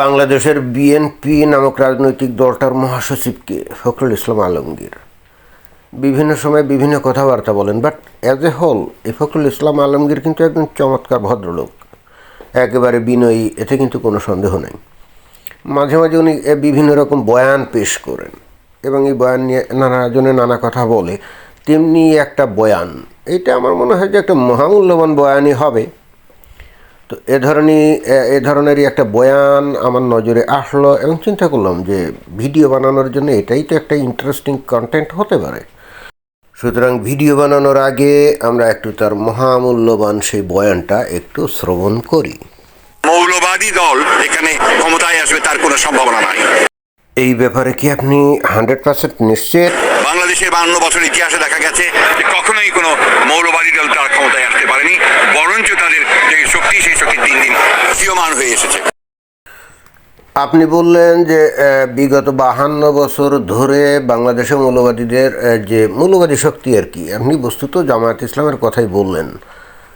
বাংলাদেশের বিএনপি নামক রাজনৈতিক দলটার মহাসচিবকে ফখরুল ইসলাম আলমগীর। বিভিন্ন সময় বিভিন্ন কথাবার্তা বলেন বাট অ্যাজ এ হোল এই ফখরুল ইসলাম আলমগীর কিন্তু একজন চমৎকার ভদ্রলোক। একেবারে বিনয়ী, এতে কিন্তু কোনো সন্দেহ নেই। মাঝে মাঝে উনি বিভিন্ন রকম বয়ান পেশ করেন এবং এই বয়ান নিয়ে নানা জনে নানা কথা বলে, তেমনি একটা বয়ান। এটা আমার মনে হয় যে একটা মহামূল্যবান বয়ানই হবে। তো এ ধরনের এ ধরনেরই একটা বয়ান আমার নজরে আসলো এবং চিন্তা করলাম যে ভিডিও বানানোর জন্য এটাই তো একটা ইন্টারেস্টিং কন্টেন্ট হতে পারে। সুতরাং ভিডিও বানানোর আগে আমরা একটু তার মহামূল্যবান সেই বয়ানটা একটু শ্রবণ করি। মৌলবাদী দল এখানে ক্ষমতায় আসবে তার কোনো সম্ভাবনা নাই। এই ব্যাপারে কি আপনি হান্ড্রেড পার্সেন্ট নিশ্চিত? বাংলাদেশের বান্ন বছর ইতিহাসে দেখা গেছে যে কখনোই কোনো মৌলবাদী দল তার ক্ষমতায় আসতে পারেনি, বরঞ্চ তাদের যে শক্তি, সেই শক্তি দিন দিন ক্ষীয়মান হয়ে এসেছে। আপনি বললেন যে বিগত বাহান্ন বছর ধরে বাংলাদেশে মৌলবাদীদের যে মৌলবাদী শক্তি আর কি, আপনি বস্তুত জামায়াত ইসলামের কথাই বললেন।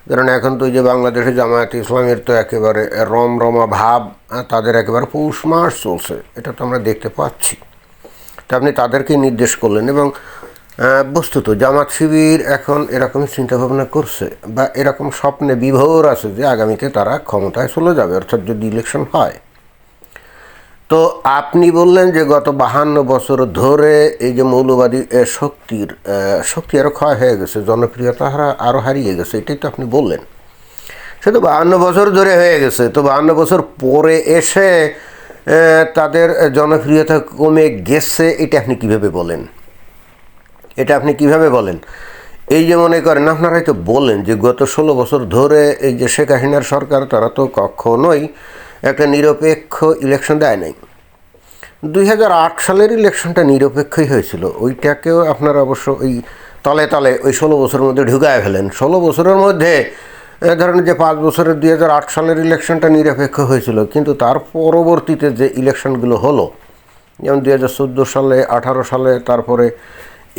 কারণ এখন তো যে বাংলাদেশে জামায়াত ইসলামের তো একেবারে রমরমা ভাব তাদের একেবারে পৌষ মাস চলছে, এটা তো আমরা দেখতে পাচ্ছি। তা আপনি তাদেরকেই নির্দেশ করলেন এবং বস্তুত জামাত শিবির এখন এরকম চিন্তাভাবনা করছে বা এরকম স্বপ্নে বিভোর আছে যে আগামীতে তারা ক্ষমতায় চলে যাবে, অর্থাৎ যদি ইলেকশন হয়। তো আপনি বললেন যে গত বাহান্ন বছর ধরে এই যে মৌলবাদী শক্তির শক্তি আরও ক্ষয় হয়ে গেছে, জনপ্রিয়তা আরও হারিয়ে গেছে, এটাই তো আপনি বললেন। সে তো বাহান্ন বছর ধরে হয়ে গেছে, তো বাহান্ন বছর পরে এসে তাদের জনপ্রিয়তা কমে গেছে, এটা আপনি কীভাবে বলেন? এটা আপনি কীভাবে বলেন? এই যে মনে করেন, আপনারা হয়তো বলেন যে গত ষোলো বছর ধরে এই যে শেখ হাসিনার সরকার, তারা তো কখনোই একটা নিরপেক্ষ ইলেকশন দেয় নাই। দুই হাজার আট সালের ইলেকশনটা নিরপেক্ষই হয়েছিল। ওইটাকেও আপনারা অবশ্য ওই তলে তলে ওই ষোলো বছরের মধ্যে ঢুকায় ফেলেন। ষোলো বছরের মধ্যে ধরেন যে পাঁচ বছরের দুই হাজার আট সালের ইলেকশনটা নিরপেক্ষ হয়েছিল, কিন্তু তার পরবর্তীতে যে ইলেকশনগুলো হলো, যেমন দুই হাজার চোদ্দ সালে, আঠারো সালে, তারপরে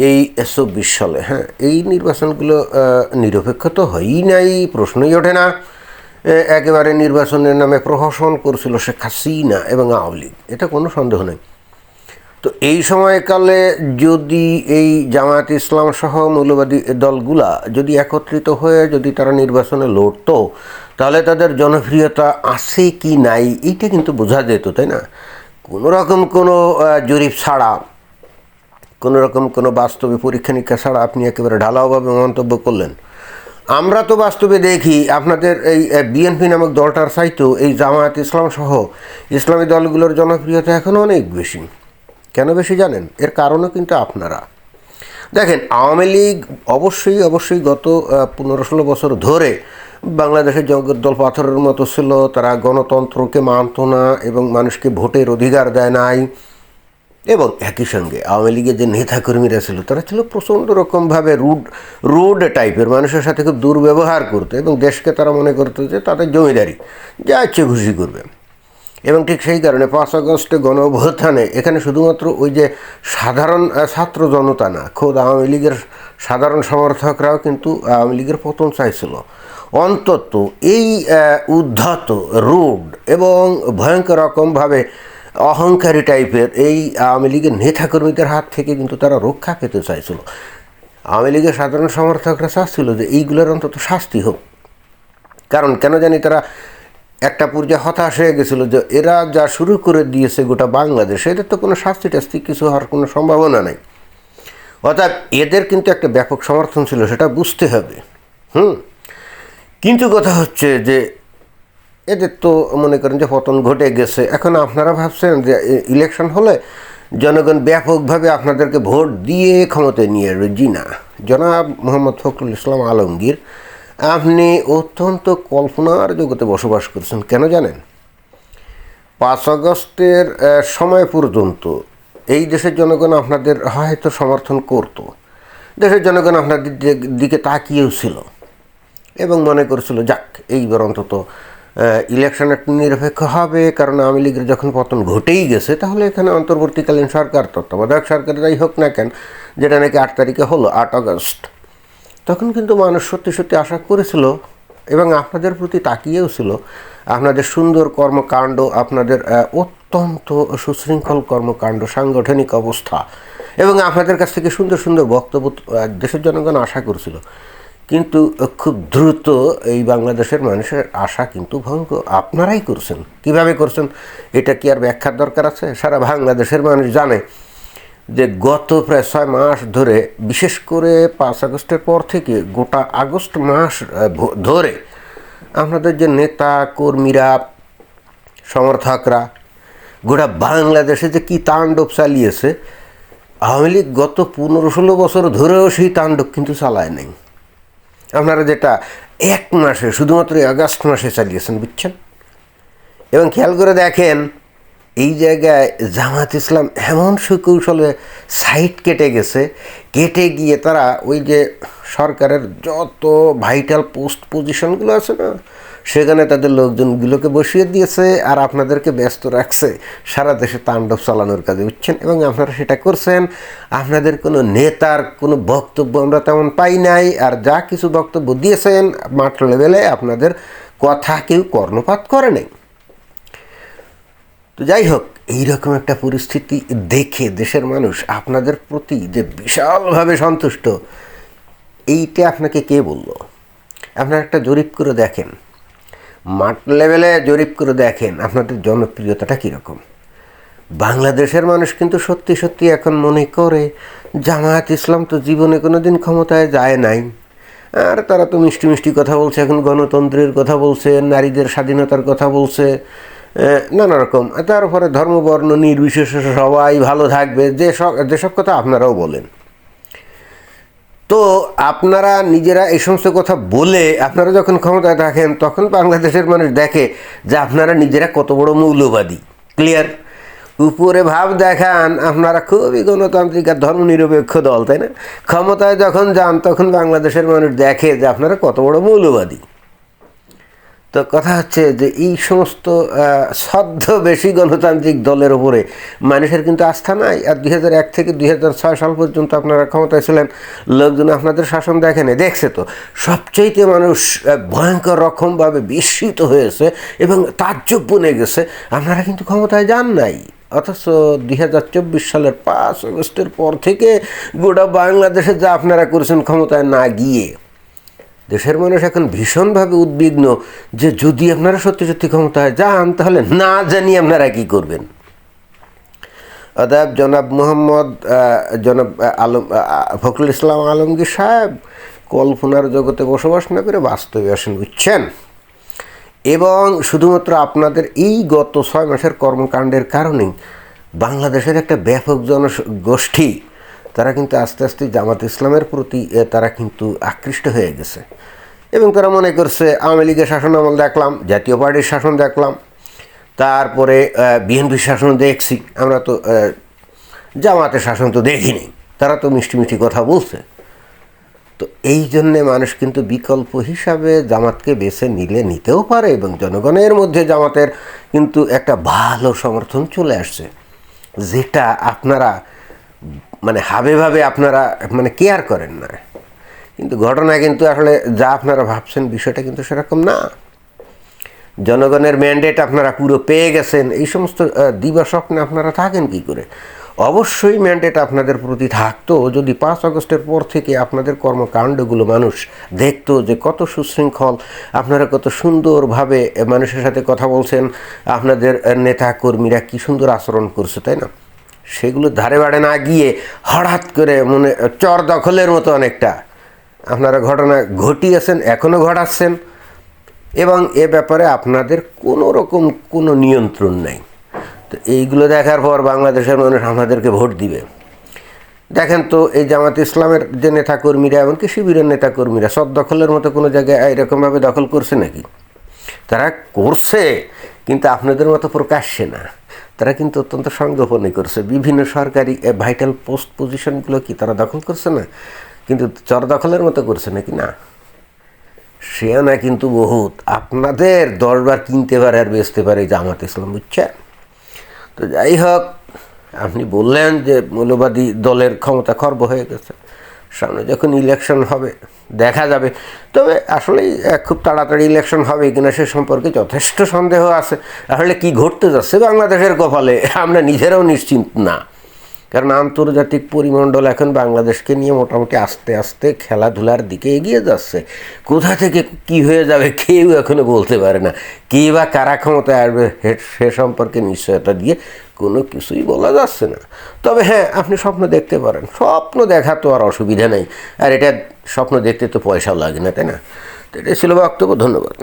এই চব্বিশ সালে হ্যাঁ এই নির্বাচনগুলো নিরপেক্ষ তো হয়ই নাই, প্রশ্নই ওঠে না। একেবারে নির্বাচনের নামে প্রহসন করছিল শেখ হাসিনা এবং আওয়ামী লীগ, এটা কোনো সন্দেহ নেই। তো এই সময়কালে যদি এই জামায়াত ইসলাম সহ মৌলবাদী দলগুলা যদি একত্রিত হয়ে যদি তারা নির্বাচনে লড়তো, তাহলে তাদের জনপ্রিয়তা আছে কি নাই, এইটা কিন্তু বোঝা যেত, তাই না? কোনো রকম কোনো জরিপ ছাড়া, কোনো রকম কোনো বাস্তবে পরীক্ষা নিরীক্ষা ছাড়া আপনি একেবারে ঢালাওভাবে মন্তব্য করলেন। আমরা তো বাস্তবে দেখি আপনাদের এই বিএনপি নামক দলটার চাইতেও এই জামায়াত ইসলাম সহ ইসলামী দলগুলোর জনপ্রিয়তা এখন অনেক বেশি। কেন বেশি জানেন? এর কারণও কিন্তু আপনারা। দেখেন, আওয়ামী লীগ অবশ্যই অবশ্যই গত পনেরো ষোলো বছর ধরে বাংলাদেশের জগদ্দল পাথরের মতো ছিল। তারা গণতন্ত্রকে মানত না এবং মানুষকে ভোটের অধিকার দেয় নাই। এবং একই সঙ্গে আওয়ামী লীগের যে নেতাকর্মীরা ছিল, তারা ছিল প্রচণ্ড রকমভাবে রুড রুড টাইপের। মানুষের সাথে খুব দুর্ব্যবহার করতো এবং দেশকে তারা মনে করতো যে তাদের জমিদারি, যা ইচ্ছে খুশি করবে। এবং ঠিক সেই কারণে পাঁচ আগস্টে গণ অভ্যুত্থানে এখানে শুধুমাত্র ওই যে সাধারণ ছাত্র জনতা না, খোদ আওয়ামী লীগের সাধারণ সমর্থকরাও কিন্তু আওয়ামী লীগের পতন চাইছিল। অন্তত এই উদ্ধত, রুড এবং ভয়ঙ্কর রকমভাবে অহংকারী টাইপের এই আওয়ামী লীগের নেতাকর্মীদের হাত থেকে কিন্তু তারা রক্ষা পেতে চাইছিল। আওয়ামী লীগের সাধারণ সমর্থকরা চাচ্ছিল যে এইগুলোর অন্তত শাস্তি হোক। কারণ কেন জানি তারা একটা পর্যায়ে হতাশ হয়ে গেছিল যে এরা যা শুরু করে দিয়েছে গোটা বাংলাদেশে, এদের তো কোনো শাস্তি টাস্তি কিছু হওয়ার কোনো সম্ভাবনা নেই। অর্থাৎ এদের কিন্তু একটা ব্যাপক সমর্থন ছিল, সেটা বুঝতে হবে। হুম? কিন্তু কথা হচ্ছে যে এদের তো মনে করেন যে পতন ঘটে গেছে। এখন আপনারা ভাবছেন যে ইলেকশন হলে জনগণ ব্যাপকভাবে আপনাদেরকে ভোট দিয়ে ক্ষমতায় নিয়ে আসবে। জি না। জনাব মোহাম্মদ ফখরুল ইসলাম আলমগীর আপনি অত্যন্ত কল্পনার জগতে বসবাস করছেন, কেন জানেন? পাঁচ আগস্টের সময় পর্যন্ত এই দেশের জনগণ আপনাদের হয়তো সমর্থন করত। দেশের জনগণ আপনাদের দিকে- তাকিয়েও ছিল এবং মনে করছিল, যাক, এইবার অন্তত ইলেকশন একটা নিরপেক্ষ হবে, কারণ আওয়ামী লীগের যখন পতন ঘটেই গেছে, তাহলে এখানে অন্তর্বর্তীকালীন সরকার, তত্ত্বাবধায়ক সরকার যাই হোক না কেন, যেটা নাকি আট তারিখে হলো, আট আগস্ট। তখন কিন্তু মানুষ সত্যি সত্যি আশা করেছিল এবং আপনাদের প্রতি তাকিয়েও ছিল, আপনাদের সুন্দর কর্মকাণ্ড, আপনাদের অত্যন্ত সুশৃঙ্খল কর্মকাণ্ড, সাংগঠনিক অবস্থা এবং আপনাদের কাছ থেকে সুন্দর সুন্দর বক্তব্য দেশের জনগণ আশা করছিল। কিন্তু খুব দ্রুত এই বাংলাদেশের মানুষের আশা কিন্তু ভঙ্গ। আপনারাই করছেন। কীভাবে করছেন? এটা কি আর ব্যাখ্যার দরকার আছে? সারা বাংলাদেশের মানুষ জানে। যে গত প্রায় ছয় মাস ধরে, বিশেষ করে পাঁচ আগস্টের পর থেকে গোটা আগস্ট মাস ধরে আপনাদের যে নেতা, কর্মীরা, সমর্থকরা, গোটা বাংলাদেশে যে কি তাণ্ডব চালিয়েছে, আওয়ামী লীগ গত পনেরো ষোলো বছর ধরেও সেই তাণ্ডব কিন্তু চালায় নাই। আপনারা যেটা এক মাসে, শুধুমাত্র আগস্ট মাসে চালিয়েছেন, বুঝছেন? এবং খেয়াল করে দেখেন এই জায়গায় জামাত ইসলাম এমন সুকৌশলে সাইট কেটে গেছে, কেটে গিয়ে তারা ওই যে সরকারের যত ভাইটাল পোস্ট পজিশনগুলো আছে না, সেখানে তাদের লোকজনগুলোকে বসিয়ে দিয়েছে আর আপনাদেরকে ব্যস্ত রাখছে। সারা দেশে তাণ্ডব চালানোর কাজে, বুঝছেন? এবং আপনারা সেটা করছেন। আপনাদের কোনো নেতার কোনো বক্তব্য আমরা তেমন পাই নাই। আর যা কিছু বক্তব্য দিয়েছেন মাঠ লেভেলে আপনাদের কথা কেউ কর্ণপাত করে নাই। তো যাই হোক, এইরকম একটা পরিস্থিতি দেখে দেশের মানুষ আপনাদের প্রতি যে বিশালভাবে সন্তুষ্ট, এইটা আপনাকে কে বলল? আপনারা একটা জরিপ করে দেখেন। মাঠ লেভেলে জরিপ করে দেখেন, আপনাদের জনপ্রিয়তাটা কীরকম? বাংলাদেশের মানুষ কিন্তু সত্যি সত্যি এখন মনে করে, জামায়াত ইসলাম তো জীবনে কোনো দিন ক্ষমতায় যায় নাই। আর তারা তো মিষ্টি মিষ্টি কথা বলছে, এখন গণতন্ত্রের কথা বলছে, নারীদের স্বাধীনতার কথা বলছে। নানা রকম। তারপরে ধর্মবর্ণ, নির্বিশেষে সবাই ভালো থাকবে, যে সব যেসব কথা আপনারাও বলেন। তো আপনারা নিজেরা এই সমস্ত কথা বলে আপনারা যখন ক্ষমতায় থাকেন, তখন বাংলাদেশের মানুষ দেখে যে আপনারা নিজেরা কত বড় মৌলবাদী। ক্লিয়ার উপরে ভাব দেখান, আপনারা খুবই গণতান্ত্রিক আর ধর্মনিরপেক্ষ দল, তাই না? ক্ষমতায় যখন যান, তখন বাংলাদেশের মানুষ দেখে যে আপনারা কত বড় মৌলবাদী। তো কথা হচ্ছে যে এই সমস্ত সদ্য বেশি গণতান্ত্রিক দলের ওপরে মানুষের কিন্তু আস্থা নাই। আর দুই এক থেকে দুই হাজার ছয় সাল পর্যন্ত আপনারা ক্ষমতায় ছিলেন, লোকজন আপনাদের শাসন দেখেনি। দেখছে তো, সবচাইতে মানুষ ভয়ঙ্কর রকমভাবে বিস্মিত হয়েছে এবং তাজ্জব বনে গেছে। আপনারা কিন্তু ক্ষমতায় যান নাই। অথচ দুই হাজার চব্বিশ সালের পাঁচ আগস্টের পর থেকে গোটা বাংলাদেশে যা আপনারা করেছেন ক্ষমতায় না গিয়ে দেশের মানুষ এখন ভীষণভাবে উদ্বিগ্ন যে যদি আপনারা সত্যি সত্যি ক্ষমতা ক্ষমতায় যান, তাহলে না জানি আপনারা কি করবেন। অতএব জনাব মোহাম্মদ জনাব আলম ফখরুল ইসলাম আলমগীর সাহেব, কল্পনার জগতে বসবাস না করে বাস্তবে আসেন, বুঝছেন? এবং শুধুমাত্র আপনাদের এই গত ছয় মাসের কর্মকাণ্ডের কারণেই বাংলাদেশের একটা ব্যাপক জনগোষ্ঠী তারা কিন্তু আস্তে আস্তে জামাত ইসলামের প্রতি তারা কিন্তু আকৃষ্ট হয়ে গেছে। এবং তারা মনে করছে, আওয়ামী লীগের শাসন আমল দেখলাম, জাতীয় পার্টির শাসন দেখলাম। তারপরে বিএনপির শাসন দেখছি। আমরা তো জামাতের শাসন তো দেখিনি। তারা তো মিষ্টি মিষ্টি কথা বলছে। তো এই জন্যে মানুষ কিন্তু বিকল্প হিসাবে জামাতকে বেছে নিলে নিতেও পারে এবং জনগণের মধ্যে জামাতের কিন্তু একটা ভালো সমর্থন চলে আসছে। যেটা আপনারা মানে হাবে ভাবে আপনারা মানে কেয়ার করেন না। কিন্তু ঘটনা কিন্তু আসলে যা আপনারা ভাবছেন বিষয়টা কিন্তু সেরকম না। জনগণের ম্যান্ডেট আপনারা পুরো পেয়ে গেছেন এই সমস্ত আহ, দিবা স্বপ্নে আপনারা থাকেন কি করে? অবশ্যই ম্যান্ডেট আপনাদের প্রতি থাকতো যদি পাঁচ আগস্টের পর থেকে আপনাদের কর্মকাণ্ডগুলো মানুষ দেখতো যে কত সুশৃঙ্খল আপনারা কত সুন্দরভাবে মানুষের সাথে কথা বলছেন আপনাদের নেতা কর্মীরা কী সুন্দর আচরণ করছে তাই না? সেগুলো ধারে বাড়ে না গিয়ে হঠাৎ করে মনে চর দখলের মতো অনেকটা। আপনারা ঘটনা ঘটিয়েছেন এখনও ঘটাচ্ছেন এবং এ ব্যাপারে আপনাদের কোনো রকম কোনো নিয়ন্ত্রণ নেই। তো এইগুলো দেখার পর বাংলাদেশের মানুষ আমাদেরকে ভোট দিবে। দেখেন তো এই জামাত ইসলামের যে নেতাকর্মীরা এমনকি শিবিরের নেতাকর্মীরা, সব দখলের মতো কোনো জায়গায় এরকমভাবে দখল করছে নাকি? তারা করছে, কিন্তু আপনাদের মতো প্রকাশ্যে না। তারা কিন্তু অত্যন্ত সংগোপনে করছে। বিভিন্ন সরকারি ভাইটাল পোস্ট পজিশনগুলো কি তারা দখল করছে না? কিন্তু চর দখলের মতো করছে নাকি? না। সেয়ানা কিন্তু বহুত। আপনাদের দশবার কিনতে পারে আর বেচতে পারে জামাত ইসলাম, বুঝছেন? তো যাই হোক, আপনি বললেন যে মৌলবাদী দলের ক্ষমতা খর্ব হয়ে গেছে। সামনে যখন ইলেকশন হবে, দেখা যাবে। তবে আসলেই খুব তাড়াতাড়ি ইলেকশন হবে কিনা সে সম্পর্কে যথেষ্ট সন্দেহ আছে। আসলে কি ঘটতে যাচ্ছে বাংলাদেশের কপালে, আমরা নিজেরাও নিশ্চিন্ত না। কারণ আন্তর্জাতিক পরিমণ্ডল এখন বাংলাদেশকে নিয়ে মোটামুটি আস্তে আস্তে খেলাধুলার দিকে এগিয়ে যাচ্ছে। কোথা থেকে কি হয়ে যাবে কেউ এখনও বলতে পারে না। কে বা কারা ক্ষমতায় আসবে সে সম্পর্কে নিশ্চয়তা দিয়ে কোনো কিছুই বলা যাচ্ছে না। তবে হ্যাঁ আপনি স্বপ্ন দেখতে পারেন। স্বপ্ন দেখা তো আর অসুবিধা নেই। আর এটা স্বপ্ন দেখতে তো পয়সাও লাগে না, তাই না? তো এটাই ছিল বক্তব্য, ধন্যবাদ।